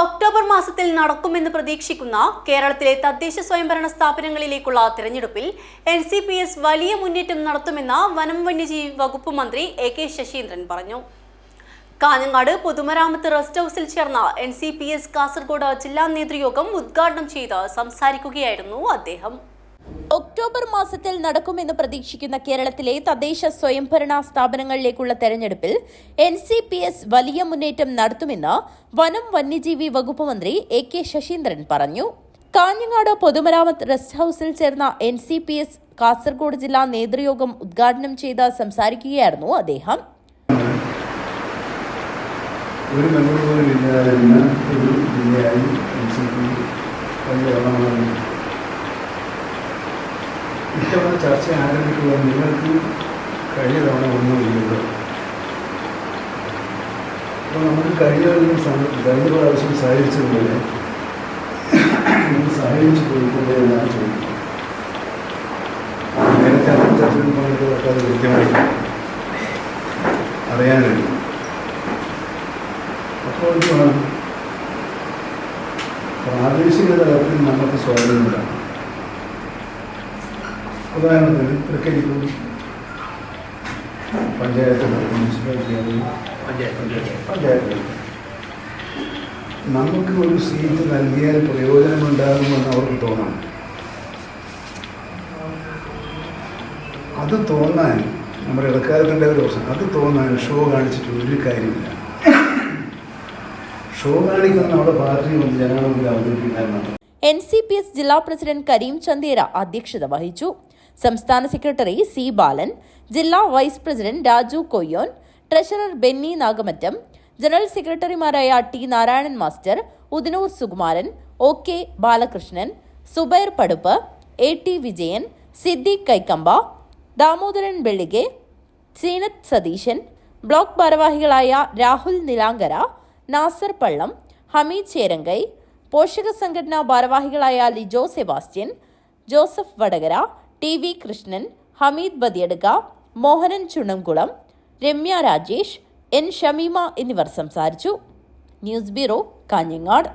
October മാസത്തിൽ നടക്കുമെന്ന് പ്രതീക്ഷിക്കുന്ന കേരളത്തിലെ തദ്ദേശ സ്വയംഭരണ സ്ഥാപനങ്ങളിലേക്കുള്ള തിരഞ്ഞെടുപ്പിൽ എൻ സി പി എസ് വലിയ മുന്നേറ്റം നടത്തുമെന്ന് വനം വന്യജീവി വകുപ്പ് മന്ത്രി എ കെ ശശീന്ദ്രൻ പറഞ്ഞു. കാഞ്ഞങ്ങാട് പൊതുമരാമത്ത് റെസ്റ്റ് ഹൗസിൽ ചേർന്ന N C P S Kasaragod ജില്ലാ നേതൃയോഗം ഉദ്ഘാടനം ചെയ്ത് സംസാരിക്കുകയായിരുന്നു അദ്ദേഹം. ഒക്ടോബർ മാസത്തിൽ നടക്കുമെന്ന് പ്രതീക്ഷിക്കുന്ന കേരളത്തിലെ തദ്ദേശ സ്വയംഭരണ സ്ഥാപനങ്ങളിലേക്കുള്ള തെരഞ്ഞെടുപ്പിൽ എൻ സി പി എസ് വലിയ മുന്നേറ്റം നടത്തുമെന്ന് വനം വന്യജീവി വകുപ്പ് മന്ത്രി എ കെ ശശീന്ദ്രൻ പറഞ്ഞു. കാഞ്ഞങ്ങാട് പൊതുമരാമത്ത് റെസ്റ്റ് ഹൌസിൽ ചേർന്ന N C P S Kasaragod ജില്ലാ നേതൃയോഗം ഉദ്ഘാടനം ചെയ്ത് സംസാരിക്കുകയായിരുന്നു അദ്ദേഹം. ഒരു ഇത്തവണ ചർച്ച ആരംഭിക്കുക നിങ്ങൾക്ക് കഴിഞ്ഞ തവണ ഒന്നുമില്ലല്ലോ അപ്പോൾ നമുക്ക് കഴിഞ്ഞ കഴിഞ്ഞ പ്രാവശ്യം സഹകരിച്ചതുപോലെ സഹകരിച്ചു പോയിക്കൊണ്ട് എന്നാണ് ചോദിക്കുന്നത്. നേരത്തെ ചർച്ചയിൽ പങ്കെടുത്തവർക്ക് അത് കൃത്യമായി അറിയാൻ കഴിയും അപ്പോൾ പ്രാദേശിക തലത്തിൽ നമുക്ക് സ്വാതന്ത്ര്യമില്ല ഉദാഹരണത്തിന് തൃക്കരിപ്പൂർ പഞ്ചായത്ത് മുനിസിപ്പാലിറ്റി പഞ്ചായത്ത്. നമുക്ക് ഒരു സീറ്റ് നൽകിയാൽ പ്രയോജനമുണ്ടാകുമെന്ന് അവർക്ക് തോന്നണം അത് തോന്നാൻ നമ്മുടെ ഇടക്കാലത്തിന്റെ ഒരു പ്രശ്നം അത് തോന്നാൻ ഷോ കാണിച്ചിട്ട് ഒരു കാര്യമില്ല. ഷോ കാണിക്കുന്ന നമ്മുടെ പാർട്ടി വന്ന് ജനങ്ങളുടെ അവതരിപ്പിക്കാൻ എൻ സി പി എസ് ജില്ലാ പ്രസിഡന്റ് കരീം ചന്ദേര അധ്യക്ഷത വഹിച്ചു. സംസ്ഥാന സെക്രട്ടറി സി ബാലൻ ജില്ലാ vice president Raju Koyyon treasurer Benny Nagamattam general സെക്രട്ടറിമാരായ T Narayanan master Udinur Sukumaran O K Balakrishnan Subair Paduppu A T Vijayan Siddique Kaikamba Damodaran Vellike Seenath Satheesan block ഭാരവാഹികളായ രാഹുൽ നിലാങ്കര നാസർ പള്ളം ഹമീദ് ചേരങ്കൈ പോഷക സംഘടനാ ഭാരവാഹികളായ Lijo Sebastian Joseph Vadakara T V Krishnan Hameed Badiyadka Mohanan Chunamkulam Ramya Rajesh N Shamima എന്നിവർ സംസാരിച്ചു. News bureau Kanhangad.